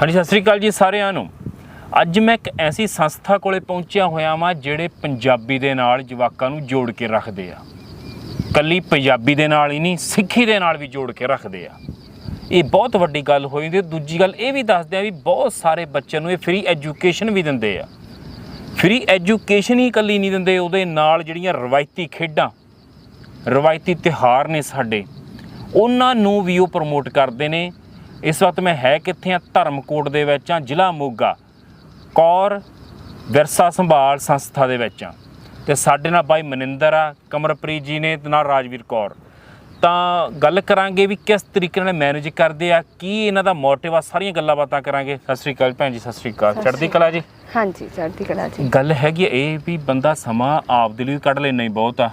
ਹਾਂਜੀ, ਸਤਿ ਸ੍ਰੀ ਅਕਾਲ ਜੀ ਸਾਰਿਆਂ ਨੂੰ। ਅੱਜ ਮੈਂ ਇੱਕ ਐਸੀ ਸੰਸਥਾ ਕੋਲੇ ਪਹੁੰਚਿਆ ਹੋਇਆ ਵਾਂ, ਜਿਹੜੇ ਪੰਜਾਬੀ ਦੇ ਨਾਲ ਜਵਾਕਾਂ ਨੂੰ ਜੋੜ ਕੇ ਰੱਖਦੇ ਆ। ਕੱਲੀ ਪੰਜਾਬੀ ਦੇ ਨਾਲ ਹੀ ਨਹੀਂ, ਸਿੱਖੀ ਦੇ ਨਾਲ ਵੀ ਜੋੜ ਕੇ ਰੱਖਦੇ ਆ। ਇਹ ਬਹੁਤ ਵੱਡੀ ਗੱਲ ਹੋਈ ਤੇ ਦੂਜੀ ਗੱਲ ਇਹ ਵੀ ਦੱਸਦੇ ਆ ਵੀ ਬਹੁਤ ਸਾਰੇ ਬੱਚਿਆਂ ਨੂੰ ਇਹ ਫ੍ਰੀ ਐਜੂਕੇਸ਼ਨ ਵੀ ਦਿੰਦੇ ਆ। ਫ੍ਰੀ ਐਜੂਕੇਸ਼ਨ ਹੀ ਇਕੱਲੀ ਨਹੀਂ ਦਿੰਦੇ, ਉਹਦੇ ਨਾਲ ਜਿਹੜੀਆਂ ਰਵਾਇਤੀ ਖੇਡਾਂ, ਰਵਾਇਤੀ ਤਿਉਹਾਰ ਨੇ ਸਾਡੇ, ਉਹਨਾਂ ਨੂੰ ਵੀ ਉਹ ਪ੍ਰਮੋਟ ਕਰਦੇ ਨੇ। ਇਸ ਵਕਤ ਮੈਂ ਹੈ ਕਿੱਥੇ ਆ? ਧਰਮਕੋਟ ਦੇ ਵਿੱਚ ਆ ਜ਼ਿਲ੍ਹਾ ਮੋਗਾ। ਕੌਰ ਵਿਰਸਾ ਸੰਭਾਲ ਸੰਸਥਾ ਦੇ ਵਿੱਚ ਆ। ਤੇ ਸਾਡੇ ਨਾਲ ਬਾਈ ਮਨਿੰਦਰ ਆ ਕਮਰਪ੍ਰੀਤ ਜੀ ਨੇ ਤੇ ਨਾਲ ਰਾਜਵੀਰ ਕੌਰ। ਤਾਂ ਗੱਲ ਕਰਾਂਗੇ ਵੀ ਕਿਸ ਤਰੀਕੇ ਨਾਲ ਮੈਨੇਜ ਕਰਦੇ ਆ ਕੀ ਇਹਨਾਂ ਦਾ ਮੋਟਿਵ ਆ ਸਾਰੀਆਂ ਗੱਲਾਂ ਬਾਤਾਂ ਕਰਾਂਗੇ। ਸਤਿ ਸ੍ਰੀ ਅਕਾਲ ਭੈਣ ਜੀ ਸਤਿ ਸ੍ਰੀ ਅਕਾਲ। ਚੜ੍ਹਦੀ ਕਲਾ ਜੀ? ਹਾਂਜੀ ਚੜ੍ਹਦੀ ਕਲਾ ਜੀ। ਗੱਲ ਹੈਗੀ ਇਹ ਵੀ ਬੰਦਾ ਸਮਾਂ ਆਪਦੇ ਲਈ ਕੱਢ ਲੈਣਾ ਹੀ ਬਹੁਤ ਆ।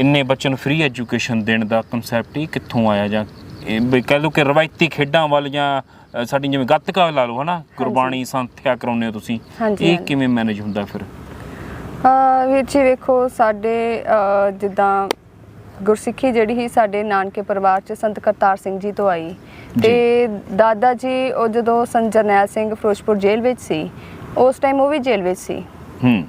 ਇੰਨੇ ਬੱਚੇ ਨੂੰ ਫ੍ਰੀ ਐਜੂਕੇਸ਼ਨ ਦੇਣ ਦਾ ਕਨਸੈਪਟ ਹੀ ਕਿੱਥੋਂ ਆਇਆ ਜਾਂ ਵੀ ਕਹਿ ਲਓ ਕਿ ਰਵਾਇਤੀ ਖੇਡਾਂ ਵੱਲ ਜਾਂ ਅ, ਸਾਡੀ ਜਿਵੇਂ ਗੱਤਕਾ ਲਾ ਲਓ ਹਨਾ ਗੁਰਬਾਣੀ ਸੰਥਿਆ ਕਰਾਉਂਦੇ ਹੋ ਤੁਸੀਂ। ਇਹ। ਕਿਵੇਂ ਮੈਨੇਜ ਹੁੰਦਾ ਫਿਰ? ਅਹ ਵੀਰ ਜੀ ਵੇਖੋ ਸਾਡੇ ਜਿੱਦਾਂ ਗੁਰਸਿੱਖੀ ਜਿਹੜੀ ਸੀ ਸਾਡੇ ਨਾਨਕੇ ਪਰਿਵਾਰ ਚ ਸੰਤ ਕਰਤਾਰ ਸਿੰਘ ਜੀ ਤੋਂ ਆਈ। ਤੇ ਦਾਦਾ ਜੀ ਉਹ ਜਦੋਂ ਸੰਤ ਜਰਨੈਲ ਸਿੰਘ ਫਿਰੋਜ਼ਪੁਰ ਜੇਲ੍ਹ ਵਿੱਚ ਸੀ ਉਸ ਟਾਈਮ ਉਹ ਵੀ ਜੇਲ੍ਹ ਵਿੱਚ ਸੀ। ਹੂੰ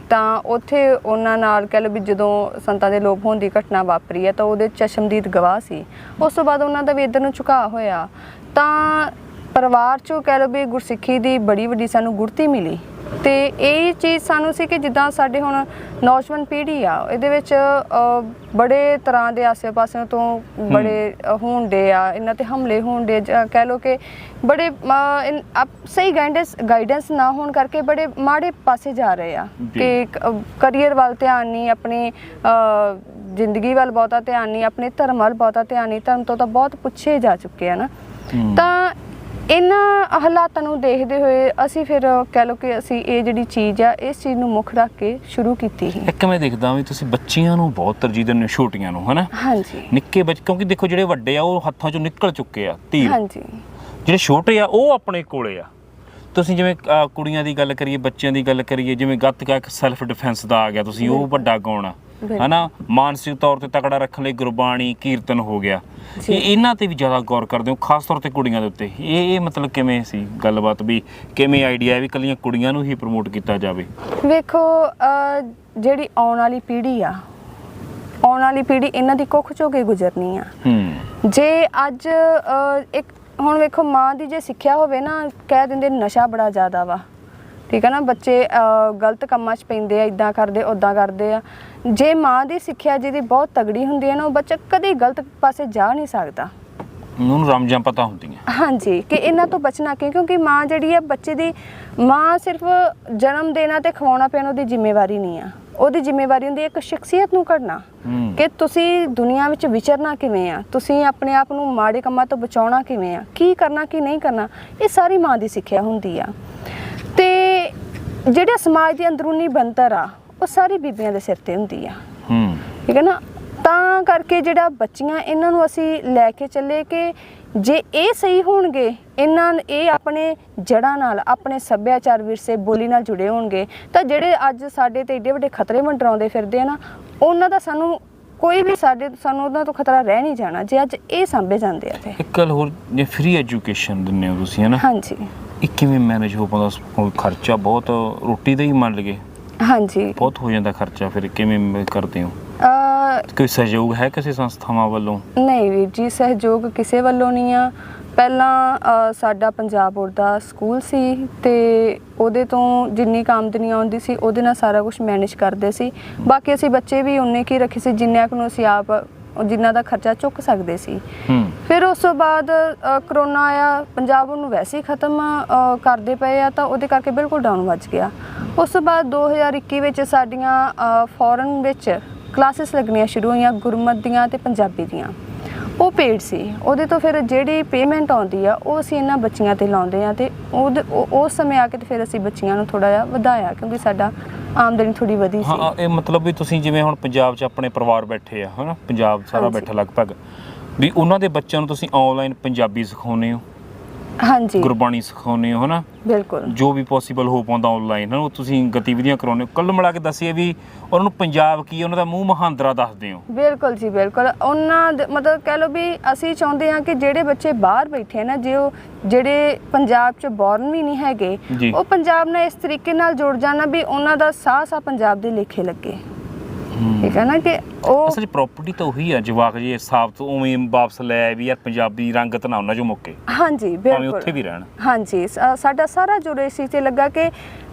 ਤਾਂ ਉੱਥੇ ਉਹਨਾਂ ਨਾਲ ਕਹਿ ਲਓ ਵੀ ਜਦੋਂ ਸੰਤਾਂ ਦੇ ਲੋਪ ਹੋਣ ਦੀ ਘਟਨਾ ਵਾਪਰੀ ਹੈ ਤਾਂ ਉਹਦੇ ਚਸ਼ਮਦੀਦ ਗਵਾਹ ਸੀ। ਉਸ ਤੋਂ ਬਾਅਦ ਉਹਨਾਂ ਦਾ ਵੀ ਇੱਧਰ ਨੂੰ ਝੁਕਾਅ ਹੋਇਆ। ਤਾਂ ਪਰਿਵਾਰ ਚੋਂ ਕਹਿ ਲਓ ਵੀ ਗੁਰਸਿੱਖੀ ਦੀ ਬੜੀ ਵੱਡੀ ਸਾਨੂੰ ਗੁੜਤੀ ਮਿਲੀ। ਤੇ ਇਹ ਚੀਜ਼ ਸਾਨੂੰ ਸੀ ਕਿ ਜਿੱਦਾਂ ਸਾਡੇ ਹੁਣ ਨੌਜਵਾਨ ਪੀੜ੍ਹੀ ਆ ਇਹਦੇ ਵਿੱਚ ਬੜੇ ਤਰ੍ਹਾਂ ਦੇ ਆਸੇ-ਪਾਸੇ ਤੋਂ ਬੜੇ ਅ, ਹੋਣਦੇ ਆ ਇਹਨਾਂ ਤੇ ਹਮਲੇ ਹੋਣਦੇ ਜਾਂ ਕਹਿ ਲਓ ਕਿ ਬੜੇ ਸਹੀ ਗਾਈਡੈਂਸ ਗਾਈਡੈਂਸ ਨਾ ਹੋਣ ਕਰਕੇ ਬੜੇ ਮਾੜੇ ਪਾਸੇ ਜਾ ਰਹੇ ਆ। ਕਿ ਕਰੀਅਰ ਵੱਲ ਧਿਆਨ ਨਹੀਂ ਆਪਣੀ ਜ਼ਿੰਦਗੀ ਵੱਲ ਬਹੁਤਾ ਧਿਆਨ ਨਹੀਂ ਆਪਣੇ ਧਰਮ ਵੱਲ ਬਹੁਤਾ ਧਿਆਨ ਨਹੀਂ ਧਰਮ ਤੋਂ ਤਾਂ ਬਹੁਤ ਪੁੱਛੇ ਜਾ ਚੁੱਕੇ ਆ ਨਾ। ਤਾਂ ਇਹਨਾਂ ਹਾਲਾਤਾਂ ਨੂੰ ਦੇਖਦੇ ਹੋਏ ਅਸੀਂ ਫਿਰ ਕਹਿ ਲਓ ਕਿ ਅਸੀਂ ਇਹ ਜਿਹੜੀ ਚੀਜ਼ ਆ ਇਸ ਚੀਜ਼ ਨੂੰ ਮੁੱਖ ਰੱਖ ਕੇ ਸ਼ੁਰੂ ਕੀਤੀ ਸੀ। ਇੱਕ ਮੈਂ ਦੇਖਦਾ ਵੀ ਤੁਸੀਂ ਬੱਚੀਆਂ ਨੂੰ ਬਹੁਤ ਤਰਜੀਹ ਦਿੰਦੇ ਹੋ ਛੋਟੀਆਂ ਨੂੰ ਹਨਾ? ਹਾਂਜੀ। ਨਿੱਕੇ ਬੱਚੇ ਕਿਉਂਕਿ ਦੇਖੋ ਜਿਹੜੇ ਵੱਡੇ ਆ ਉਹ ਹੱਥਾਂ ਚੋਂ ਨਿਕਲ ਚੁੱਕੇ ਆ ਤੀਰ। ਹਾਂਜੀ। ਜਿਹੜੇ ਛੋਟੇ ਆ ਉਹ ਆਪਣੇ ਕੋਲੇ ਆ। ਤੁਸੀਂ ਜਿਵੇਂ ਕੁੜੀਆਂ ਦੀ ਗੱਲ ਕਰੀਏ ਬੱਚਿਆਂ ਦੀ ਗੱਲ ਕਰੀਏ ਜਿਵੇਂ ਗੱਤਕਾ ਇੱਕ ਸੈਲਫ ਡਿਫੈਂਸ ਦਾ ਆ ਗਿਆ ਤੁਸੀਂ ਉਹ ਵੱਡਾ ਗਾਉਣਾ। ਹਨਾ? ਮਾਨਸਿਕ ਤੌਰ ਤੇ ਤਕੜਾ ਰੱਖਣ ਲਈ ਗੁਰਬਾਣੀ ਕੀਰਤਨ ਹੋ ਗਿਆ। ਇਹ ਇਹਨਾਂ ਤੇ ਵੀ ਜ਼ਿਆਦਾ ਗੌਰ ਕਰਦੇ ਹੋ ਖਾਸ ਤੌਰ ਤੇ ਕੁੜੀਆਂ ਦੇ ਉੱਤੇ। ਇਹ ਇਹ ਮਤਲਬ ਕਿਵੇਂ ਸੀ ਗੱਲਬਾਤ ਵੀ? ਕਿਵੇਂ ਆਈਡੀਆ ਵੀ ਕੱਲੀਆਂ ਕੁੜੀਆਂ ਨੂੰ ਹੀ ਪ੍ਰਮੋਟ ਕੀਤਾ ਜਾਵੇ? ਵੇਖੋ ਜਿਹੜੀ ਆਉਣ ਵਾਲੀ ਪੀੜ੍ਹੀ ਆ ਆਉਣ ਵਾਲੀ ਪੀੜ੍ਹੀ ਇਹਨਾਂ ਦੀ ਕੁੱਖ ਚੋਂ ਕੇ ਗੁਜ਼ਰਨੀ ਆ। ਹੂੰ। ਜੇ ਅੱਜ ਇੱਕ ਹੁਣ ਵੇਖੋ ਮਾਂ ਦੀ ਜੇ ਸਿੱਖਿਆ ਹੋਵੇ ਨਾ ਕਹਿ ਦਿੰਦੇ ਨਸ਼ਾ ਬੜਾ ਜ਼ਿਆਦਾ ਵਾ। ਠੀਕ ਹੈ ਨਾ? ਬੱਚੇ ਗਲਤ ਕੰਮਾਂ 'ਚ ਪੈਂਦੇ ਆ ਇਦਾਂ ਕਰਦੇ ਉਦਾਂ ਕਰਦੇ ਆ। ਜੇ ਮਾਂ ਦੀ ਸਿੱਖਿਆ ਜਿਹਦੀ ਬਹੁਤ ਤਗੜੀ ਹੁੰਦੀ ਹੈ ਨਾ ਉਹ ਬੱਚਾ ਕਦੇ ਗਲਤ ਪਾਸੇ ਜਾ ਨਹੀਂ ਸਕਦਾ। ਉਹਨੂੰ ਰਮਜਾਂ ਪਤਾ ਹੁੰਦੀਆਂ। ਹਾਂਜੀ ਕਿ ਇਹਨਾਂ ਤੋਂ ਬਚਣਾ ਕਿ ਕਿਉਂਕਿ ਮਾਂ ਜਿਹੜੀ ਹੈ ਬੱਚੇ ਦੀ ਮਾਂ ਸਿਰਫ ਜਨਮ ਦੇਣਾ ਤੇ ਖਵਾਉਣਾ ਪਿਆਉਣਾ ਉਹਦੀ ਜ਼ਿੰਮੇਵਾਰੀ ਨਹੀਂ ਆ। ਉਹਦੀ ਜ਼ਿੰਮੇਵਾਰੀ ਹੁੰਦੀ ਹੈ ਇੱਕ ਸ਼ਖਸੀਅਤ ਨੂੰ ਹੂੰ। ਕਿ ਤੁਸੀਂ ਦੁਨੀਆ ਵਿੱਚ ਵਿਚਰਨਾ ਕਿਵੇਂ ਆ? ਤੁਸੀਂ ਆਪਣੇ ਆਪ ਨੂੰ ਮਾੜੇ ਕੰਮਾਂ ਤੋਂ ਬਚਾਉਣਾ ਕਿਵੇਂ ਆ? ਕੀ ਕਰਨਾ ਕੀ ਨਹੀਂ ਕਰਨਾ? ਇਹ ਸਾਰੀ ਮਾਂ ਦੀ ਸਿੱਖਿਆ ਹੁੰਦੀ ਆ। ਤੇ ਜਿਹੜਾ ਸਮਾਜ ਦੀ ਅੰਦਰੂਨੀ ਬੰਤਰ ਆ ਉਹ ਸਾਰੀ ਬੀਬੀਆਂ ਦੇ ਸਿਰ ਤੇ ਹੁੰਦੀ ਆ। ਹੂੰ। ਠੀਕ ਹੈ ਨਾ? ਤਾਂ ਕਰਕੇ ਜਿਹੜਾ ਬੱਚੀਆਂ ਇਹਨਾਂ ਨੂੰ ਅਸੀਂ ਲੈ ਕੇ ਚੱਲੇ ਕਿ ਜੇ ਇਹ ਸਹੀ ਹੋਣਗੇ ਇਹਨਾਂ ਇਹ ਆਪਣੇ ਜੜ੍ਹਾਂ ਨਾਲ ਆਪਣੇ ਸੱਭਿਆਚਾਰ ਵਿਰਸੇ ਬੋਲੀ ਨਾਲ ਜੁੜੇ ਹੋਣਗੇ ਤਾਂ ਜਿਹੜੇ ਅੱਜ ਸਾਡੇ ਤੇ ਏਡੇ ਵੱਡੇ ਖਤਰੇ ਮੰਡਰਾਉਂਦੇ ਫਿਰਦੇ ਆ ਨਾ ਉਹਨਾਂ ਦਾ ਸਾਨੂੰ ਕੋਈ ਵੀ ਸਾਡੇ ਸਾਨੂੰ ਉਹਨਾਂ ਤੋਂ ਖਤਰਾ ਰਹਿ ਨਹੀਂ ਜਾਣਾ ਜੇ ਅੱਜ ਇਹ ਸਾਂਭੇ ਜਾਂਦੇ ਆ ਤੇ। ਇੱਕ ਗੱਲ ਹੋਰ ਜੇ ਫ੍ਰੀ ਐਜੂਕੇਸ਼ਨ ਦਿੰਦੇ ਹੋ ਤੁਸੀਂ ਹਨਾ ਹਾਂਜੀ। ਇਹ ਕਿਵੇਂ ਮੈਨੇਜ ਹੋ ਪਾਉਂਦਾ? ਖਰਚਾ ਬਹੁਤ ਰੋਟੀ ਦਾ ਹੀ ਮੰਨ ਲਗੇ ਹਾਂਜੀ। ਬਹੁਤ ਹੋ ਜਾਂਦਾ ਖਰਚਾ ਫਿਰ ਕਿਵੇਂ ਕਰਦੇ ਹੋ? ਅ ਕੋਈ ਸਹਿਯੋਗ ਹੈ ਕਿਸੇ ਸੰਸਥਾਵਾਂ ਵੱਲੋਂ? ਨਹੀਂ ਵੀਰ ਜੀ ਸਹਿਯੋਗ ਕਿਸੇ ਵੱਲੋਂ ਨਹੀਂ ਆ। ਪਹਿਲਾਂ ਅ, ਸਾਡਾ ਪੰਜਾਬ ਬੋਰਡ ਦਾ ਸਕੂਲ ਸੀ ਤੇ ਉਹਦੇ ਤੋਂ ਜਿੰਨੀ ਕੁ ਆਮਦਨੀ ਆਉਂਦੀ ਸੀ ਉਹਦੇ ਨਾਲ ਸਾਰਾ ਕੁਝ ਮੈਨੇਜ ਕਰਦੇ ਸੀ। ਬਾਕੀ ਅਸੀਂ ਬੱਚੇ ਵੀ ਉਨੇ ਕੀ ਰੱਖੇ ਸੀ ਜਿੰਨਿਆਂ ਕੁ ਨੂੰ ਅਸੀਂ ਆਪ ਜਿੰਨਾ ਦਾ ਖਰਚਾ ਚੁੱਕ ਸਕਦੇ ਸੀ। ਫਿਰ ਉਸ ਤੋਂ ਬਾਅਦ ਕਰੋਨਾ ਆਇਆ ਪੰਜਾਬ ਨੂੰ ਵੈਸੇ ਹੀ ਖਤਮ ਕਰਦੇ ਪਏ ਆ ਤਾਂ ਉਹਦੇ ਕਰਕੇ ਬਿਲਕੁਲ ਡਾਊਨ ਵੱਜ ਗਿਆ। ਉਸ ਤੋਂ ਬਾਅਦ 2021 ਵਿੱਚ ਸਾਡੀਆਂ ਫੋਰਨ ਵਿੱਚ ਕਲਾਸਿਸ ਲੱਗਣੀਆਂ ਸ਼ੁਰੂ ਹੋਈਆਂ ਗੁਰਮਤ ਦੀਆਂ ਤੇ ਪੰਜਾਬੀ ਦੀਆਂ। ਉਹ ਪੇਡ ਸੀ। ਉਹਦੇ ਤੋਂ ਫਿਰ ਜਿਹੜੀ ਪੇਮੈਂਟ ਆਉਂਦੀ ਆ ਉਹ ਅਸੀਂ ਇਹਨਾਂ ਬੱਚੀਆਂ ਤੇ ਲਾਉਂਦੇ ਆ ਤੇ ਉਹ- ਉਸ ਸਮੇਂ ਆ ਕੇ ਤੇ ਫਿਰ ਅਸੀਂ ਬੱਚੀਆਂ ਨੂੰ ਥੋੜਾ ਜਿਹਾ ਵਧਾਇਆ ਕਿਉਂਕਿ ਸਾਡਾ ਆਮਦਨੀ ਥੋੜੀ ਵਧੀ ਸੀ। ਹਾਂ ਇਹ ਮਤਲਬ ਵੀ ਤੁਸੀਂ ਜਿਵੇਂ ਹੁਣ ਪੰਜਾਬ 'ਚ ਆਪਣੇ ਪਰਿਵਾਰ ਬੈਠੇ ਆ ਹਨਾ? ਪੰਜਾਬ ਸਾਰਾ। ਬੈਠਾ ਲਗਭਗ। ਵੀ ਉਹਨਾਂ ਦੇ ਬੱਚਿਆਂ ਨੂੰ ਤੁਸੀਂ ਆਨਲਾਈਨ ਪੰਜਾਬੀ ਸਿਖਾਉਂਦੇ ਹੋ? ਹਾਂਜੀ। ਗੁਰਬਾਣੀ ਸਿਖਾਉਂਦੇ ਹੋ ਹਨਾ? ਬਿਲਕੁਲ। ਜੋ ਵੀ ਪੋਸੀਬਲ ਹੋ ਪਾਉਂਦਾ ਆਨਲਾਈਨ ਹਨਾ? ਉਹ ਤੁਸੀਂ ਗਤੀਵਿਧੀਆਂ ਕਰਾਉਂਦੇ ਹੋ। ਕੱਲ ਮਿਲਾ ਕੇ ਦੱਸਿਏ ਵੀ ਉਹਨਾਂ ਨੂੰ ਪੰਜਾਬ ਕੀ ਉਹਨਾਂ ਦਾ ਮੂੰਹ ਮਹਾਂਦਰਾ ਦੱਸਦੇ ਹੋ। ਬਿਲਕੁਲ ਜੀ ਬਿਲਕੁਲ। ਉਹਨਾਂ ਦੇ- ਮਤਲਬ ਕਹਿ ਲਓ ਵੀ ਅਸੀਂ ਚਾਹੁੰਦੇ ਹਾਂ ਕਿ ਜਿਹੜੇ ਬੱਚੇ ਬਾਹਰ ਬੈਠੇ ਆ ਨਾ ਜੇ ਉਹ ਜਿਹੜੇ ਪੰਜਾਬ 'ਚ ਬੌਰਨ ਵੀ ਨਹੀਂ ਹੈਗੇ ਜੀ। ਉਹ ਪੰਜਾਬ ਨਾਲ ਇਸ ਤਰੀਕੇ ਨਾਲ ਜੁੜ ਜਾਣਾ ਵੀ ਉਹਨਾਂ ਦਾ ਸਾਹ ਸਾਹ ਪੰਜਾਬ ਦੇ ਲੇਖੇ ਲੱਗੇ। ਠੀਕ ਹੈ ਨਾ ਕਿ ਉਹ ਅਸਲ ਪ੍ਰਾਪਰਟੀ ਤਾਂ ਉਹੀ ਆ ਜਵਾਕ ਜੀ ਸਾਫ਼ ਤੋਂ ਉਵੇਂ ਵਾਪਸ ਲੈ ਵੀ ਯਾਰ ਪੰਜਾਬੀ ਰੰਗਤ ਨਾ ਉਹਨਾਂ ਚੋਂ ਮੁੱਕੇ। ਹਾਂਜੀ ਭਾਵੇਂ ਬਿਲਕੁਲ। ਉੱਥੇ ਵੀ ਰਹਿਣ। ਹਾਂਜੀ ਸ- ਸਾਡਾ ਸਾਰਾ ਜੁੜ ਇਸ ਚੀਜ਼ ਤੇ ਲੱਗਾ ਕਿ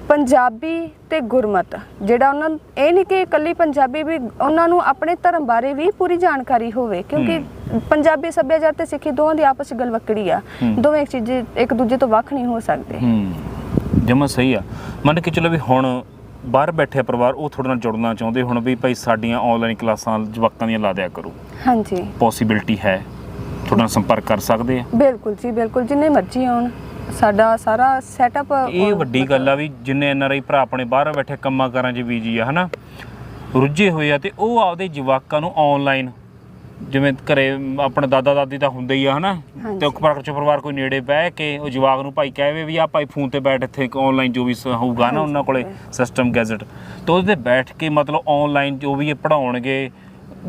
ਪੰਜਾਬੀ ਤੇ ਗੁਰਮਤ ਜਿਹੜਾ ਉਹਨਾਂ ਨੂੰ ਇਹ ਨਹੀਂ ਕਿ ਇਕੱਲੀ ਪੰਜਾਬੀ ਵੀ ਉਹਨਾਂ ਨੂੰ ਆਪਣੇ ਧਰਮ ਬਾਰੇ ਵੀ ਪੂਰੀ ਜਾਣਕਾਰੀ ਹੋਵੇ ਕਿਉਂਕਿ ਪੰਜਾਬੀ ਸੱਭਿਆਚਾਰ ਤੇ ਸਿੱਖੀ ਦੋਵਾਂ ਦੀ ਆਪਸ ਵਿੱਚ ਗਲਵੱਕੜੀ ਆ। ਹੂੰ। ਦੋਵੇਂ ਇੱਕ ਚੀਜ਼ ਇੱਕ ਦੂਜੇ ਤੋਂ ਵੱਖ ਨਹੀਂ ਹੋ ਸਕਦੇ। ਹੂੰ। ਜਮਾ ਸਹੀ ਆ। ਮੰਨ ਕੇ ਚਲੋ ਵੀ ਹੁਣ ਬਾਹਰ ਬੈਠੇ ਪਰਿਵਾਰ ਉਹ ਤੁਹਾਡੇ ਨਾਲ ਜੁੜਨਾ ਚਾਹੁੰਦੇ ਹੁਣ ਵੀ ਭਾਈ ਸਾਡੀਆਂ ਆਨਲਾਈਨ ਕਲਾਸਾਂ ਜਵਾਕਾਂ ਦੀਆਂ ਲਾ ਦਿਆ ਕਰੋ। ਹਾਂਜੀ। ਪੋਸੀਬਿਲਿਟੀ ਹੈ। ਤੁਹਾਡੇ ਨਾਲ ਸੰਪਰਕ ਕਰ ਸਕਦੇ ਆ? ਬਿਲਕੁਲ ਜੀ ਬਿਲਕੁਲ ਜਿੰਨੇ ਮਰਜ਼ੀ ਆਉਣ। ਸਾਡਾ ਸਾਰਾ ਸੈਟਅਪ ਇਹ ਵੱਡੀ ਗੱਲ ਆ ਵੀ ਜਿੰਨੇ ਐਨਆਰਆਈ ਭਰਾ ਆਪਣੇ ਬਾਹਰ ਬੈਠੇ ਕੰਮਾਂ ਕਾਰਾਂ 'ਚ ਬੀਜੀ ਆ ਹਨਾ? ਰੁੱਝੇ ਹੋਏ ਆ ਤੇ ਉਹ ਆਪਦੇ ਜਵਾਕਾਂ ਨੂੰ ਆਨਲਾਈਨ ਜਿਵੇਂ ਘਰੇ ਆਪਣਾ ਦਾਦਾ ਦਾਦੀ ਤਾਂ ਹੁੰਦੇ ਹੀ ਆ ਹਨਾ? ਹਾਂਜੀ। ਤੇ ਉੱਪਰ ਚ ਪਰਿਵਾਰ ਕੋਈ ਨੇੜੇ ਬਹਿ ਕੇ ਉਹ ਜਵਾਕ ਨੂੰ ਭਾਈ ਕਹਵੇ ਵੀ ਆ ਭਾਈ ਫੋਨ ਤੇ ਬੈਠ ਇੱਥੇ ਆਨਲਾਈਨ ਜੋ ਵੀ ਸ- ਹੋਊਗਾ ਨਾ। ਉਹਨਾਂ ਕੋਲੇ ਸਿਸਟਮ ਗੈਜਟ ਤੇ ਉਹਦੇ ਤੇ ਬੈਠ ਕੇ ਮਤਲਬ ਆਨਲਾਈਨ ਜੋ ਵੀ ਇਹ ਪੜਾਉਣਗੇ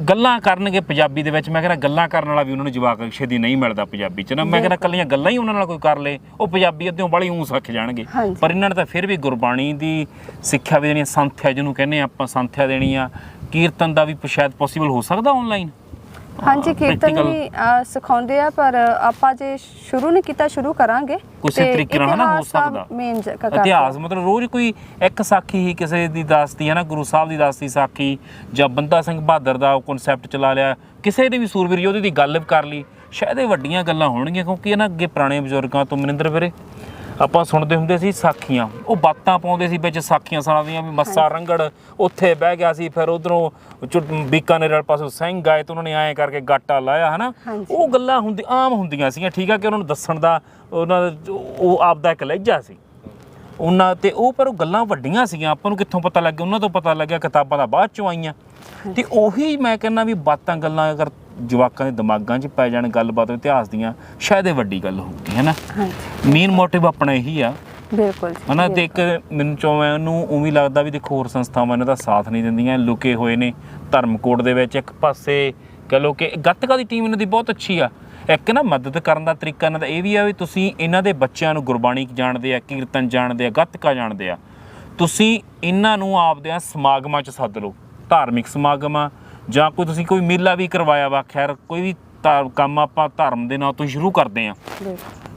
ਗੱਲਾਂ ਕਰਨਗੇ ਪੰਜਾਬੀ ਦੇ ਵਿੱਚ। ਮੈਂ ਕਹਿੰਦਾ ਗੱਲਾਂ ਕਰਨ ਵਾਲਾ ਵੀ ਉਹਨਾਂ ਨੂੰ ਜਵਾਕ ਛੇਦੀ ਨਹੀਂ ਮਿਲਦਾ ਪੰਜਾਬੀ ਚ ਨਾ। ਮੈਂ ਕਹਿੰਦਾ ਕੱਲੀਆਂ ਗੱਲਾਂ ਹੀ ਉਹਨਾਂ ਨਾਲ ਕੋਈ ਕਰ ਲੇ। ਉਹ ਪੰਜਾਬੀ ਅੱਧਿਓਂ ਬੜੀ ਊਂ ਸਿੱਖ ਜਾਣਗੇ। ਹਾਂਜੀ। ਪਰ ਇਹਨਾਂ ਨੇ ਤਾਂ ਫਿਰ ਵੀ ਗੁਰਬਾਣੀ ਦੀ ਸਿੱਖਿਆ ਵੀ ਦੇਣੀ ਆ, ਸੰਥਿਆ ਜਿਹਨੂੰ ਕਹਿੰਦੇ ਆ ਆਪਾਂ ਸੰਥਿਆ ਦੇਣੀ ਆ। ਕੀਰਤਨ ਦਾ ਵੀ ਸ਼ਾਇਦ ਪੋਸੀਬਲ ਹੋ ਸਕਦਾ ਆਨਲਾਈਨ ਹਾਂਜੀ ਕੀਰਤਨ ਵੀ ਅ, ਸਿਖਾਉਂਦੇ ਆ ਪਰ ਆਪਾਂ ਜੇ ਸ਼ੁਰੂ ਨਹੀਂ ਕੀਤਾ ਸ਼ੁਰੂ ਕਰਾਂਗੇ। ਤੇ ਤਰੀਕੇ ਨਾਲ ਹਨਾ ਹੋ ਦਾ ਸਕਦਾ। ਕ- ਇਤਿਹਾਸ ਮਤਲਬ ਰੋਜ਼ ਕੋਈ ਇੱਕ ਸਾਖੀ ਹੀ ਕਿਸੇ ਦੀ ਦੱਸਦੀ ਹੈ ਨਾ ਗੁਰੂ ਸਾਹਿਬ ਦੀ ਦੱਸਦੀ ਸਾਖੀ ਜਾਂ ਬੰਦਾ ਸਿੰਘ ਬਹਾਦਰ ਦਾ ਕਨਸੈਪਟ ਚਲਾ ਲਿਆ ਕਿਸੇ ਨੇ ਵੀ ਸੂਰਬੀਰ ਯੋਧੇ ਦੀ ਗੱਲ ਕਰ ਲਈ ਸ਼ਾਇਦ ਇਹ ਵੱਡੀਆਂ ਗੱਲਾਂ ਹੋਣਗੀਆਂ ਕਿਉਂਕਿ ਇਹ ਨਾ ਅੱਗੇ ਪੁਰਾਣੇ ਬਜ਼ੁਰਗਾਂ ਤੋਂ ਮਨਿੰਦਰ ਵੀਰੇ। ਆਪਾਂ ਸੁਣਦੇ ਹੁੰਦੇ ਸੀ ਸਾਖੀਆਂ। ਉਹ ਬਾਤਾਂ ਪਾਉਂਦੇ ਸੀ ਵਿੱਚ ਸਾਖੀਆਂ ਸੁਣਾਉਂਦੀਆਂ ਵੀ ਮੱਸਾ ਰੰਗੜ ਉੱਥੇ ਬਹਿ ਗਿਆ ਸੀ ਫਿਰ ਉਧਰੋਂ ਬੀਕਾਨੇਰ ਵਾਲੇ ਪਾਸੋਂ ਸਿੰਘ ਆਏ ਤੇ ਉਹਨਾਂ ਨੇ ਐਂ ਕਰਕੇ ਗਾਟਾ ਲਾਇਆ ਹਨਾ। ਉਹ ਗੱਲਾਂ ਹੁੰਦੀ ਆਮ ਹੁੰਦੀਆਂ ਸੀਗੀਆਂ ਠੀਕ ਆ ਕਿ ਉਹਨਾਂ ਨੂੰ ਦੱਸਣ ਦਾ ਉਹਨਾਂ ਦਾ ਉਹ ਆਪਦਾ ਇੱਕ ਲਹਿਜਾ ਸੀ। ਉਹਨਾਂ ਤੇ ਉਹ ਪਰ ਉਹ ਗੱਲਾਂ ਵੱਡੀਆਂ ਸੀਗੀਆਂ। ਆਪਾਂ ਨੂੰ ਕਿੱਥੋਂ ਪਤਾ ਲੱਗਿਆ? ਉਹਨਾਂ ਤੋਂ ਪਤਾ ਲੱਗਿਆ ਕਿਤਾਬਾਂ ਦਾ ਬਾਅਦ ਚੋਂ ਆਈਆਂ। ਤੇ ਉਹੀ ਮੈਂ ਕਹਿੰਦਾ ਵੀ ਬਾਤਾਂ ਗੱਲਾਂ ਅਗਰ ਜਵਾਕਾਂ ਦੇ ਦਿਮਾਗਾਂ 'ਚ ਪੈ ਜਾਣ ਗੱਲਬਾਤ ਇਤਿਹਾਸ ਦੀਆਂ ਸ਼ਾਇਦ ਇਹ ਵੱਡੀ ਗੱਲ ਹੋਊਗੀ ਹੈਨਾ ਹਾਂਜੀ। ਮੇਨ ਮੋਟਿਵ ਆਪਣਾ ਇਹੀ ਆ। ਬਿਲਕੁਲ ਹਨਾ ਤੇ ਇੱਕ ਮੈਨੂੰ ਚੋਵੇਂ ਨੂੰ ਉਵੇਂ ਲੱਗਦਾ ਵੀ ਦੇਖੋ ਹੋਰ ਸੰਸਥਾਵਾਂ ਇਹਨਾਂ ਦਾ ਸਾਥ ਨਹੀਂ ਦਿੰਦੀਆਂ ਲੁਕੇ ਹੋਏ ਨੇ ਧਰਮ ਕੋਡ ਦੇ ਵਿੱਚ ਇੱਕ ਪਾਸੇ ਕਹ ਲੋ ਕਿ ਗੱਤਕਾ ਦੀ ਟੀਮ ਇਹਨਾਂ ਦੀ ਬਹੁਤ ਅੱਛੀ ਆ। ਇੱਕ ਨਾ ਮਦਦ ਕਰਨ ਦਾ ਤਰੀਕਾ ਇਹਨਾਂ ਦਾ ਇਹ ਵੀ ਆ ਵੀ ਤੁਸੀਂ ਇਹਨਾਂ ਦੇ ਬੱਚਿਆਂ ਨੂੰ ਗੁਰਬਾਣੀ ਜਾਣਦੇ ਆ, ਕੀਰਤਨ ਜਾਣਦੇ ਆ, ਗੱਤਕਾ ਜਾਣਦੇ ਆ। ਤੁਸੀਂ ਇਹਨਾਂ ਨੂੰ ਆਪਦਿਆਂ ਸਮਾਗਮਾਂ 'ਚ ਸੱਦ ਲਓ, ਧਾਰਮਿਕ ਸਮਾਗਮ ਆ ਜਾਂ ਕੋਈ ਤੁਸੀਂ ਕੋਈ ਮੇਲਾ ਵੀ ਕਰਵਾਇਆ ਵਾ, ਖੈਰ ਕੋਈ ਵੀ ਧਾ- ਕੰਮ ਆਪਾਂ ਧਰਮ ਦੇ ਨਾਂ ਤੋਂ ਸ਼ੁਰੂ ਕਰਦੇ ਆ।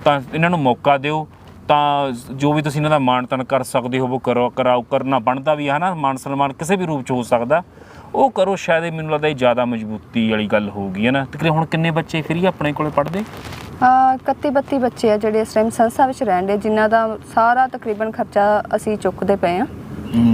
ਤਾਂ ਇਹਨਾਂ ਨੂੰ ਮੌਕਾ ਦਿਓ, ਤਾਂ ਜੋ ਵੀ ਤੁਸੀਂ ਇਹਨਾਂ ਦਾ ਮਾਣ ਤਾਣ ਕਰ ਸਕਦੇ ਹੋ ਉਹ ਕਰੋ ਕਰਾਓ ਕਰਨਾ ਬਣਦਾ ਵੀ ਹੈ ਨਾ ਮਾਨ ਸਨਮਾਨ ਕਿਸੇ ਵੀ ਰੂਪ ਚ ਹੋ ਸਕਦਾ। ਉਹ ਕਰੋ ਸ਼ਾਇਦ ਇਹ ਮੈਨੂੰ ਲੱਗਦਾ ਇਹ ਜ਼ਿਆਦਾ ਮਜ਼ਬੂਤੀ ਵਾਲੀ ਗੱਲ ਹੋਊਗੀ ਹੈ ਨਾ। ਤਕਰੀਬਨ ਹੁਣ ਕਿੰਨੇ ਬੱਚੇ ਫਰੀ ਆਪਣੇ ਕੋਲੇ ਪੜ੍ਹਦੇ? ਆ 31 32 ਬੱਚੇ ਆ ਜਿਹੜੇ ਇਸ ਟਾਈਮ ਸੰਸਥਾ ਵਿੱਚ ਰਹਿੰਦੇ ਜਿਨ੍ਹਾਂ ਦਾ ਸਾਰਾ ਤਕਰੀਬਨ ਖਰਚਾ ਅਸੀਂ ਚੁੱਕਦੇ ਪਏ ਆ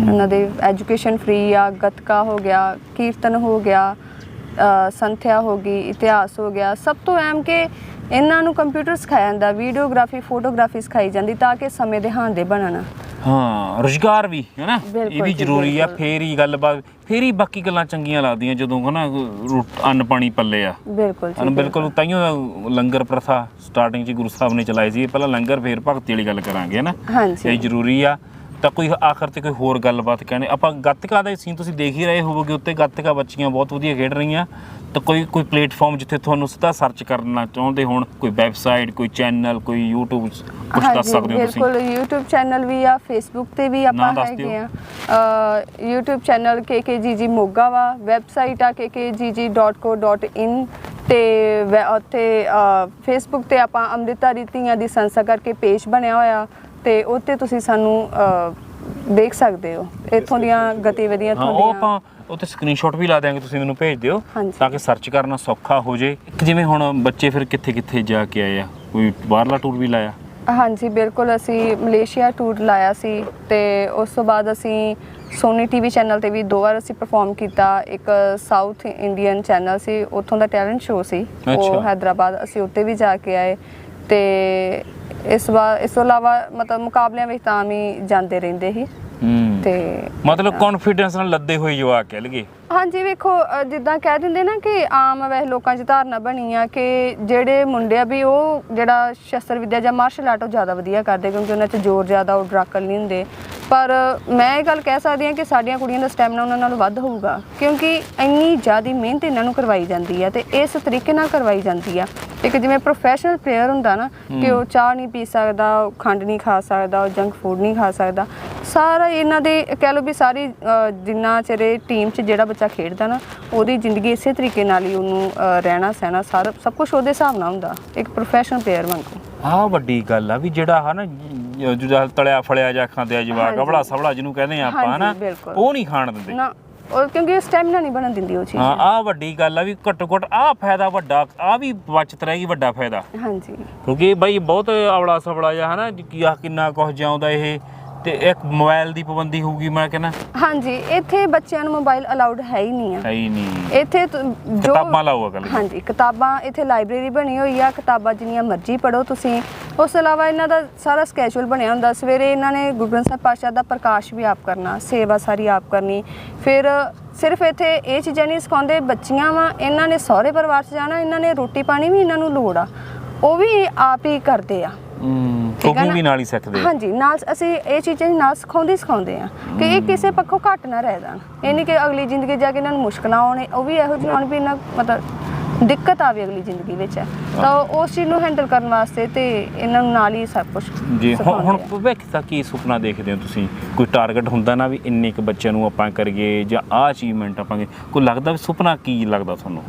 ਉਹਨਾਂ ਦੇ ਐਜੂਕੇਸ਼ਨ ਫ੍ਰੀ ਆ ਗੱਤਕਾ ਹੋ ਗਿਆ ਕੀਰਤਨ ਹੋ ਗਿਆ ਅ, ਸੰਥਿਆ ਹੋ ਗਈ ਇਤਿਹਾਸ ਹੋ ਗਿਆ। ਸਭ ਤੋਂ ਅਹਿਮ ਕਿ ਇਹਨਾਂ ਨੂੰ ਕੰਪਿਊਟਰ ਸਿਖਾਇਆ ਜਾਂਦਾ ਵੀਡੀਓਗ੍ਰਾਫੀ ਫੋਟੋਗ੍ਰਾਫੀ ਸਿਖਾਈ ਜਾਂਦੀ ਤਾਂ ਕਿ ਸਮੇਂ ਦੇ ਹਾਣ ਦੇ ਬਣਨ। ਹਾਂ ਰੁਜ਼ਗਾਰ ਵੀ ਹੈ ਨਾ? ਇਹ ਵੀ ਜ਼ਰੂਰੀ ਆ। ਫੇਰ ਹੀ ਗੱਲਬਾਤ ਫੇਰ ਹੀ ਬਾਕੀ ਗੱਲਾਂ ਚੰਗੀਆਂ ਲੱਗਦੀਆਂ ਜਦੋਂ ਹਨਾ ਰੋਟ- ਅੰਨ ਪਾਣੀ ਪੱਲੇ ਆ। ਬਿਲਕੁਲ ਜੀ ਹਨ ਬਿਲਕੁਲ ਤਾਈਓ ਲੰਗਰ ਪ੍ਰਥਾ ਸਟਾਰਟਿੰਗ 'ਚ ਗੁਰੂ ਸਾਹਿਬ ਨੇ ਚਲਾਈ ਸੀ ਪਹਿਲਾਂ ਲੰਗਰ ਫੇਰ ਭਗਤੀ ਵਾਲੀ ਗੱਲ ਕਰਾਂਗੇ ਹੈ ਨਾ? ਹਾਂਜੀ। ਇਹ ਜ਼ਰੂਰੀ ਆ। ਤਾਂ ਕੋਈ ਆਖਰ ਤੇ ਕੋਈ ਹੋਰ ਗੱਲਬਾਤ ਕਹਿਣੇ। ਆਪਾਂ ਗੱਤਕਾ ਦਾ ਸੀਨ ਤੁਸੀਂ ਦੇਖ ਹੀ ਰਹੇ ਹੋਵੋਗੇ ਉੱਤੇ ਗੱਤਕਾ ਬੱਚੀਆਂ ਬਹੁਤ ਵਧੀਆ ਖੇਡ ਰਹੀਆਂ। ਤਾਂ ਕੋਈ ਕੋਈ ਪਲੇਟਫਾਰਮ ਜਿੱਥੇ ਤੁਹਾਨੂੰ ਸਿੱਧਾ ਸਰਚ ਕਰਨਾ ਚਾਹੁੰਦੇ ਹੋਣ ਕੋਈ ਵੈਬਸਾਈਟ ਕੋਈ ਚੈਨਲ ਕੋਈ YouTube ਕੁਝ ਦੱਸ ਸਕਦੇ ਹੋ ਤੁਸੀਂ? ਬਿਲਕੁਲ YouTube ਚੈਨਲ ਵੀ ਆ Facebook ਤੇ ਵੀ ਆਪਾਂ। ਹੈਗੇ ਆ। YouTube ਚੈਨਲ KKGG ਮੋਗਾ ਵਾ ਵੈਬਸਾਈਟ ਆ kkgg.co.in ਤੇ ਉੱਥੇ Facebook ਤੇ ਆਪਾਂ ਅੰਮ੍ਰਿਤਧਾਰੀ ਧੀਆਂ ਦੀ ਸੰਸਥਾ ਕਰਕੇ ਪੇਜ ਬਣਿਆ ਹੋਇਆ। ਤੇ ਉੱਤੇ ਤੁਸੀਂ ਸਾਨੂੰ ਦੇਖ ਸਕਦੇ ਹੋ। ਇੱਥੋਂ ਦੀਆਂ ਗਤੀਵਿਧੀਆਂ ਹਾਂ ਇੱਥੋਂ ਉਹ ਦੀਆਂ ਆਪਾਂ ਉੱਤੇ ਸਕਰੀਨਸ਼ਾਟ ਵੀ ਲਾ ਦਿਆਂਗੇ ਤੁਸੀਂ ਮੈਨੂੰ ਭੇਜ ਦਿਓ ਹਾਂਜੀ। ਤਾਂ ਕਿ ਸਰਚ ਕਰਨਾ ਸੌਖਾ ਹੋ ਜੇ। ਇੱਕ ਜਿਵੇਂ ਹੁਣ ਬੱਚੇ ਫਿਰ ਕਿੱਥੇ ਕਿੱਥੇ ਜਾ ਕੇ ਆਏ ਆ? ਕੋਈ ਬਾਹਰਲਾ ਟੂਰ ਵੀ ਲਾਇਆ? ਹਾਂਜੀ ਬਿਲਕੁਲ ਅਸੀਂ ਮਲੇਸ਼ੀਆ ਟੂਰ ਲਾਇਆ ਸੀ ਤੇ ਉਸ ਤੋਂ ਬਾਅਦ ਅਸੀਂ ਸੋਨੀ ਟੀਵੀ ਚੈਨਲ ਤੇ ਵੀ ਦੋ ਵਾਰ ਅਸੀਂ ਪਰਫਾਰਮ ਕੀਤਾ। ਇੱਕ ਸਾਊਥ ਇੰਡੀਅਨ ਚੈਨਲ ਸੀ ਉੱਥੋਂ ਦਾ ਟੈਲੈਂਟ ਸ਼ੋਅ ਸੀ। ਅੱਛਾ। ਉਹ ਹੈਦਰਾਬਾਦ ਅਸੀਂ ਉੱਤੇ ਵੀ ਜਾ ਕੇ ਆਏ ਤੇ ਇਸ ਵਾਰ ਇਸ ਤੋਂ ਇਲਾਵਾ ਮਤਲਬ ਮੁਕਾਬਲਿਆਂ ਵਿੱਚ ਤਾਂ ਵੀ ਜਾਂਦੇ ਰਹਿੰਦੇ ਸੀ। ਹੂੰ। ਤੇ ਮਤਲਬ ਕੌਨਫੀਡੈਂਸ ਨਾਲ ਲੱਦੇ ਹੋਏ ਜਵਾਕ ਕਹਿ ਲਈਏ। ਹਾਂਜੀ ਵੇਖੋ ਅ, ਜਿੱਦਾਂ ਕਹਿ ਦਿੰਦੇ ਨਾ ਕਿ ਆਮ ਵੈਸੇ ਲੋਕਾਂ 'ਚ ਧਾਰਨਾ ਬਣੀ ਆ ਕਿ ਜਿਹੜੇ ਮੁੰਡੇ ਆ ਵੀ ਉਹ ਜਿਹੜਾ ਸ਼ਸਤਰ ਵਿੱਦਿਆ ਜਾਂ ਮਾਰਸ਼ਲ ਆਰਟ ਉਹ ਜ਼ਿਆਦਾ ਵਧੀਆ ਕਰਦੇ ਕਿਉਂਕਿ ਉਹਨਾਂ 'ਚ ਜ਼ੋਰ ਜ਼ਿਆਦਾ ਉਹ ਡਰਾਕਲ ਨਹੀਂ ਹੁੰਦੇ। ਪਰ ਮੈਂ ਇਹ ਗੱਲ ਕਹਿ ਸਕਦੀ ਹਾਂ ਕਿ ਸਾਡੀਆਂ ਕੁੜੀਆਂ ਦਾ ਸਟੈਮਿਨਾ ਉਹਨਾਂ ਨਾਲੋਂ ਵੱਧ ਹੋਊਗਾ ਕਿਉਂਕਿ ਇੰਨੀ ਜ਼ਿਆਦੀ ਮਿਹਨਤ ਇਹਨਾਂ ਨੂੰ ਕਰਵਾਈ ਜਾਂਦੀ ਆ ਤੇ ਇਸ ਤਰੀਕੇ ਨਾਲ ਕਰਵਾਈ ਜਾਂਦੀ ਆ। ਇੱਕ ਜਿਵੇਂ ਪ੍ਰੋਫੈਸ਼ਨਲ ਪਲੇਅਰ ਹੁੰਦਾ ਨਾ ਕਿ ਉਹ ਚਾਹ ਨਹੀਂ ਪੀ ਸਕਦਾ ਉਹ ਖੰਡ ਨਹੀਂ ਖਾ ਸਕਦਾ ਉਹ ਜੰਕ ਫੂਡ ਨਹੀਂ ਖਾ ਸਕਦਾ ਸਾਰਾ ਇਹਨਾਂ ਦੇ ਕਹਿ ਲਓ ਵੀ ਸਾਰੀ ਜਿੰਨਾ ਚਿਰ ਟੀਮ 'ਚ ਜਿਹੜਾ ਬੱਚਾ ਖੇਡਦਾ ਨਾ ਉਹਦੀ ਜ਼ਿੰਦਗੀ ਇਸੇ ਤਰੀਕੇ ਨਾਲ ਹੀ ਉਹਨੂੰ ਰਹਿਣਾ ਸਹਿਣਾ ਸਾਰਾ ਸਭ ਕੁਝ ਉਹਦੇ ਹਿਸਾਬ ਨਾਲ ਹੁੰਦਾ ਇੱਕ ਪ੍ਰੋਫੈਸ਼ਨਲ ਪਲੇਅਰ ਵਾਂਗੂ। ਆਹ ਵੱਡੀ ਗੱਲ ਆ ਵੀ ਜਿਹੜਾ ਹਨਾ ਜਿਹੜਾ ਤਲਿਆ ਫਲਿਆ ਜਾਂ ਖਾਂਦੇ ਆ ਜਵਾਕ ਹਾਂਜੀ। ਅਬਲਾ ਸਬਲਾ ਜਿਹਨੂੰ ਕਹਿੰਦੇ ਆ ਆਪਾਂ ਹਨਾ। ਉਹ ਨਹੀਂ ਖਾਣ ਦਿੰਦੇ। ਨਾ ਉਹ ਕਿਉਂਕਿ ਸਟੈਮਿਨਾ ਨਹੀਂ ਬਣਨ ਦਿੰਦੀ ਉਹ ਚੀਜ਼। ਹਾਂ ਆਹ ਵੱਡੀ ਗੱਲ ਆ ਵੀ ਘੱਟੋ ਘੱਟ ਆਹ ਫਾਇਦਾ ਵੱਡਾ ਆ ਵੀ ਬਚਤ ਰਹੇਗੀ ਵੱਡਾ ਫਾਇਦਾ। ਹਾਂਜੀ। ਕਿਉਂਕਿ ਬਈ ਬਹੁਤ ਅਵਲਾ ਸਬਲਾ ਜਾਂ ਹਨਾ? ਆ ਕਿੰਨਾ ਕੁਝ ਜਾਉਂਦਾ ਇਹ। ਤੇ ਇੱਕ ਮੋਬਾਈਲ ਦੀ ਪਾਬੰਦੀ ਹੋਊਗੀ ਮੈਂ ਕਹਿੰਦਾ? ਹਾਂਜੀ ਇੱਥੇ ਬੱਚਿਆਂ ਨੂੰ ਮੋਬਾਈਲ ਅਲਾਉਡ ਹੈ ਹੀ ਨਹੀਂ ਆ। ਹੈ ਹੀ ਨਹੀਂ। ਇੱਥੇ ਤ- ਜੋ ਕਿਤਾਬਾਂ ਲਾਓ ਅਗਲ। ਹਾਂਜੀ ਕਿਤਾਬਾਂ ਇੱਥੇ ਲਾਇਬ੍ਰੇਰੀ ਬਣੀ ਹੋਈ ਆ ਕਿਤਾਬਾਂ ਜਿੰਨੀਆਂ ਮਰਜ਼ੀ ਪੜ੍ਹੋ ਤੁਸੀਂ। ਉਸ ਤੋਂ ਇਲਾਵਾ ਇਹਨਾਂ ਦਾ ਸਾਰਾ ਸਕੇਜੂਲ ਬਣਿਆ ਹੁੰਦਾ। ਸਵੇਰੇ ਇਹਨਾਂ ਨੇ ਗੁਰੂ ਗ੍ਰੰਥ ਸਾਹਿਬ ਪਾਤਸ਼ਾਹ ਦਾ ਪ੍ਰਕਾਸ਼ ਵੀ ਆਪ ਕਰਨਾ ਸੇਵਾ ਸਾਰੀ ਆਪ ਕਰਨੀ। ਫਿਰ ਸਿਰਫ ਇੱਥੇ ਇਹ ਚੀਜ਼ਾਂ ਨਹੀਂ ਸਿਖਾਉਂਦੇ ਬੱਚੀਆਂ ਵਾ ਇਹਨਾਂ ਨੇ ਸਹੁਰੇ ਪਰਿਵਾਰ 'ਚ ਜਾਣਾ ਇਹਨਾਂ ਨੇ ਰੋਟੀ ਪਾਣੀ ਵੀ ਇਹਨਾਂ ਨੂੰ ਲੋੜ ਆ। ਉਹ ਵੀ ਆਪ ਹੀ ਕਰਦੇ ਹੂੰ ਆ। ਕੁਕਿੰਗ? ਵੀ ਨਾਲ ਹੀ ਸਿੱਖਦੇ ਆ। ਹਾਂਜੀ ਨਾਲ ਅਸੀਂ ਇਹ ਚੀਜ਼ਾਂ ਨਾਲ ਸਿਖਾਉਂਦੇ ਸਿਖਾਉਂਦੇ ਆ ਕਿ ਇਹ ਕਿਸੇ ਪੱਖੋਂ ਘੱਟ ਨਾ ਰਹਿ ਜਾਣ ਇਹ ਨਹੀਂ ਕਿ ਅਗਲੀ ਜ਼ਿੰਦਗੀ ਜਾ ਕੇ ਇਹਨਾਂ ਨੂੰ ਮੁਸ਼ਕਲਾਂ ਆਉਣੇ ਉਹ ਵੀ ਇਹੋ ਜਿਹੀਆਂ ਆਉਣ ਵੀ ਇਹਨਾਂ ਮਤਲਬ ਦਿੱਕਤ ਆਵੇ ਅਗਲੀ ਜ਼ਿੰਦਗੀ ਵਿੱਚ ਤਾਂ ਉਸ ਚੀਜ਼ ਨੂੰ ਹੈਂਡਲ ਕਰਨ ਵਾਸਤੇ ਤੇ ਇਹਨਾਂ ਨੂੰ ਨਾਲ ਹੀ ਸਭ ਕੁਝ ਜੀ ਹੁਣ ਹੁਣ ਭਵਿੱਖ ਦਾ ਕੀ ਸੁਪਨਾ ਦੇਖਦੇ ਹੋ ਤੁਸੀਂ ਕੋਈ ਟਾਰਗੇਟ ਹੁੰਦਾ ਨਾ ਵੀ ਇੰਨੇ ਕੁ ਬੱਚਿਆਂ ਨੂੰ ਆਪਾਂ ਕਰੀਏ ਜਾਂ ਆਹ ਅਚੀਵਮੈਂਟ ਆਪਾਂ? ਕੋਈ ਲੱਗਦਾ ਵੀ ਸੁਪਨਾ ਕੀ ਲੱਗਦਾ ਤੁਹਾਨੂੰ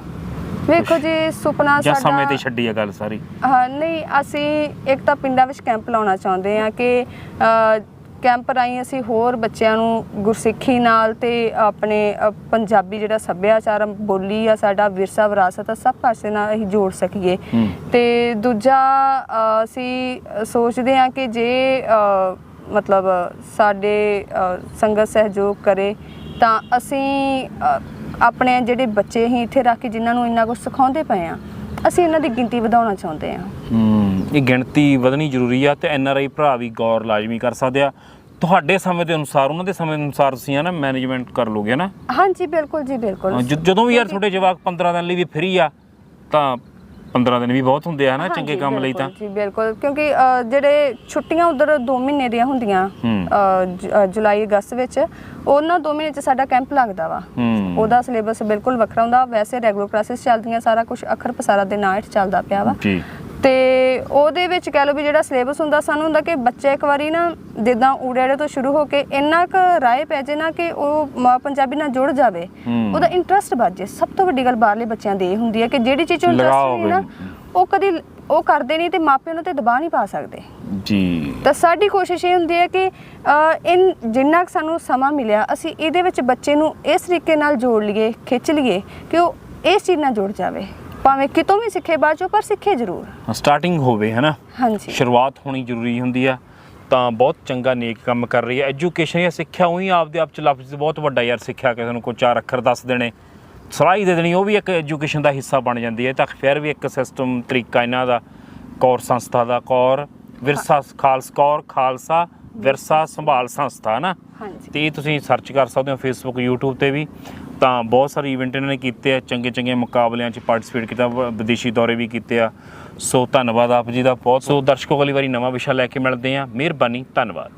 ਵੇਖੋ ਜੀ ਸੁਪਨਾ ਜਾਂ ਸਮੇਂ ਤੇ ਛੱਡੀ ਆ ਗੱਲ ਸਾਰੀ ਹਾਂ ਨਹੀਂ ਅਸੀਂ ਇੱਕ ਤਾਂ ਪਿੰਡਾਂ ਵਿੱਚ ਕੈਂਪ ਲਾਉਣਾ ਚਾਹੁੰਦੇ ਆ ਕਿ ਅ, ਕੈਂਪ ਰਾਹੀਂ ਅਸੀਂ ਹੋਰ ਬੱਚਿਆਂ ਨੂੰ ਗੁਰਸਿੱਖੀ ਨਾਲ ਤੇ ਆਪਣੇ ਅ, ਪੰਜਾਬੀ ਜਿਹੜਾ ਸੱਭਿਆਚਾਰ ਆ, ਬੋਲੀ ਆ ਸਾਡਾ ਵਿਰਸਾ ਵਿਰਾਸਤ ਆ ਸਭ ਪਾਸੇ ਨਾਲ ਅਸੀਂ ਜੋੜ ਸਕੀਏ ਹੂੰ। ਤੇ ਦੂਜਾ ਅ, ਅਸੀਂ ਸੋਚਦੇ ਆ ਕਿ ਜੇ ਅ, ਮਤਲਬ ਸਾਡੇ ਅ, ਸੰਗਤ ਸਹਿਯੋਗ ਕਰੇ ਤਾਂ ਅਸੀਂ ਅ, ਆਪਣੇ ਜਿਹੜੇ ਬੱਚੇ ਹੀ ਇੱਥੇ ਰੱਖ ਕੇ ਜਿਨ੍ਹਾਂ ਨੂੰ ਇੰਨਾ ਕੁਝ ਸਿਖਾਉਂਦੇ ਪਏ ਆ ਅਸੀਂ ਇਹਨਾਂ ਦੀ ਗਿਣਤੀ ਵਧਾਉਣਾ ਚਾਹੁੰਦੇ ਆ ਹੂੰ ਇਹ ਗਿਣਤੀ ਵਧਣੀ ਜ਼ਰੂਰੀ ਆ ਤੇ ਐਨ ਆਰ ਆਈ ਭਰਾ ਵੀ ਗੌਰ ਲਾਜ਼ਮੀ ਕਰ ਸਕਦੇ ਆ। ਤੁਹਾਡੇ ਸਮੇਂ ਦੇ ਅਨੁਸਾਰ ਉਹਨਾਂ ਦੇ ਸਮੇਂ ਦੇ ਅਨੁਸਾਰ ਤੁਸੀਂ ਆ ਨਾ ਮੈਨੇਜਮੈਂਟ ਕਰ ਲੋਗੇ ਨਾ? ਹਾਂਜੀ ਬਿਲਕੁਲ ਜੀ ਬਿਲਕੁਲ। ਜ- ਜਦੋਂ ਵੀ ਯਾਰ ਤੁਹਾਡੇ ਜਵਾਕ 15 ਦਿਨ ਲਈ ਵੀ ਫ੍ਰੀ ਆ ਤਾਂ 15 ਦਿਨ ਵੀ ਬਹੁਤ ਹੁੰਦੇ ਆ ਨਾ ਚੰਗੇ ਕੰਮ ਲਈ ਤਾਂ। ਜੀ ਬਿਲਕੁਲ। ਕਿਉਂਕਿ ਅ, ਜਿਹੜੇ ਛੁੱਟੀਆਂ ਉਧਰ 2 ਮਹੀਨੇ ਦੀਆਂ ਹੁੰਦੀਆਂ ਹੂੰ। ਅ, ਜ- ਅ, ਜੁਲਾਈ ਅਗਸਤ ਵਿੱਚ ਉਹਨਾਂ 2 ਮਹੀਨੇ ਚ ਸਾਡਾ ਕੈਂਪ ਲੱਗਦਾ ਵਾ। ਹੂੰ। ਉਹਦਾ ਸਿਲੇਬਸ ਬਿਲਕੁਲ ਵੱਖਰਾ ਹੁੰਦਾ। ਵੈਸੇ ਰੈਗੂਲਰ ਕਲਾਸਿਸ ਚੱਲਦੀਆਂ ਸਾਰਾ ਕੁਝ ਅੱਖਰ ਪਸਾਰਾ ਦੇ ਨਾਂ ਹੇਠ ਚੱਲਦਾ ਪਿਆ ਵਾ। ਜੀ। ਤੇ ਉਹਦੇ ਵਿੱਚ ਕਹਿ ਲਓ ਵੀ ਜਿਹੜਾ ਸਿਲੇਬਸ ਹੁੰਦਾ ਸਾਨੂੰ ਹੁੰਦਾ ਕਿ ਬੱਚਾ ਇੱਕ ਵਾਰੀ ਨਾ ਜਿੱਦਾਂ ਊੜੇੜੇ ਤੋਂ ਸ਼ੁਰੂ ਹੋ ਕੇ ਇੰਨਾ ਕੁ ਰਾਏ ਪੈ ਜੇ ਨਾ ਕਿ ਉਹ ਮ- ਪੰਜਾਬੀ ਨਾਲ ਜੁੜ ਜਾਵੇ। ਉਹਦਾ ਇੰਟਰਸਟ ਵੱਧ ਜੇ ਸਭ ਤੋਂ ਵੱਡੀ ਗੱਲ ਬਾਹਰਲੇ ਬੱਚਿਆਂ ਦੀ ਇਹ ਹੁੰਦੀ ਹੈ ਕਿ ਜਿਹੜੀ ਚੀਜ਼ 'ਚ ਲਗਾਓ ਇੰਟਰਸਟ ਨਹੀਂ ਨਾ। ਉਹ ਕਦੀ ਉਹ ਕਰਦੇ ਨਹੀਂ ਤੇ ਮਾਪਿਆਂ ਨੂੰ ਤੇ ਦਬਾਅ ਨਹੀਂ ਪਾ ਸਕਦੇ ਜੀ ਤਾਂ ਸਾਡੀ ਕੋਸ਼ਿਸ਼ ਇਹ ਹੁੰਦੀ ਹੈ ਕਿ ਅ, ਇਨ ਜਿੰਨਾ ਕੁ ਸਾਨੂੰ ਸਮਾਂ ਮਿਲਿਆ ਅਸੀਂ ਇਹਦੇ ਵਿੱਚ ਬੱਚੇ ਨੂੰ ਇਸ ਤਰੀਕੇ ਨਾਲ ਜੋੜ ਲਈਏ ਖਿੱਚ ਲਈਏ ਕਿ ਉਹ ਇਸ ਚੀਜ਼ ਨਾਲ ਜੁੜ ਜਾਵੇ ਭਾਵੇਂ ਕਿਤੋਂ ਵੀ ਸਿੱਖੇ ਬਾਅਦ ਚੋਂ ਪਰ ਸਿੱਖੇ ਜ਼ਰੂਰ। ਸਟਾਰਟਿੰਗ ਹੋਵੇ ਹੈ ਨਾ? ਹਾਂਜੀ। ਸ਼ੁਰੂਆਤ ਹੋਣੀ ਜ਼ਰੂਰੀ ਹੁੰਦੀ ਆ ਤਾਂ ਬਹੁਤ ਚੰਗਾ ਨੇਕ ਕੰਮ ਕਰ ਰਹੀ ਹੈ ਐਜੂਕੇਸ਼ਨ ਜਾਂ ਸਿੱਖਿਆ ਉਹੀ ਆਪਦੇ ਆਪ ਚ ਲਫ਼ਜ਼ ਬਹੁਤ ਵੱਡਾ ਯਾਰ ਸਿੱਖਿਆ ਕਿਸੇ ਨੂੰ ਕੋਈ ਚਾਰ ਅੱਖਰ ਦੱਸ ਦੇਣੇ। ਸਲਾਹੀ ਦੇ ਦੇਣੀ ਉਹ ਵੀ ਇੱਕ ਐਜੂਕੇਸ਼ਨ ਦਾ ਹਿੱਸਾ ਬਣ ਜਾਂਦੀ ਹੈ ਤਾਂ ਫਿਰ ਵੀ ਇੱਕ ਸਿਸਟਮ ਤਰੀਕਾ ਇਹਨਾਂ ਦਾ। ਕੌਰ ਸੰਸਥਾ ਦਾ ਕੌਰ ਵਿਰਸਾ ਖਾਲਸ ਕੌਰ ਖਾਲਸਾ ਵਿਰਸਾ ਸੰਭਾਲ ਸੰਸਥਾ ਨਾ? ਹਾਂਜੀ। ਤੇ ਤੁਸੀਂ ਸਰਚ ਕਰ ਸਕਦੇ ਹੋ ਫੇਸਬੁੱਕ YouTube ਤੇ ਵੀ। ਤਾਂ ਬਹੁਤ ਸਾਰੇ ਇਵੈਂਟ ਇਹਨਾਂ ਨੇ ਕੀਤੇ ਆ, ਚੰਗੇ ਚੰਗੇ ਮੁਕਾਬਲਿਆਂ 'ਚ ਪਾਰਟਿਸਿਪੇਟ ਕੀਤਾ, ਵ- ਵਿਦੇਸ਼ੀ ਦੌਰੇ ਵੀ ਕੀਤੇ ਆ। ਸੋ ਧੰਨਵਾਦ ਆਪ ਜੀ ਦਾ ਬਹੁਤ। ਸੋ ਦਰਸ਼ਕੋ ਅਗਲੀ ਵਾਰੀ ਨਵਾਂ ਵਿਸ਼ਾ ਲੈ ਕੇ ਮਿਲਦੇ ਆ ਮਿਹਰਬਾਨੀ, ਧੰਨਵਾਦ।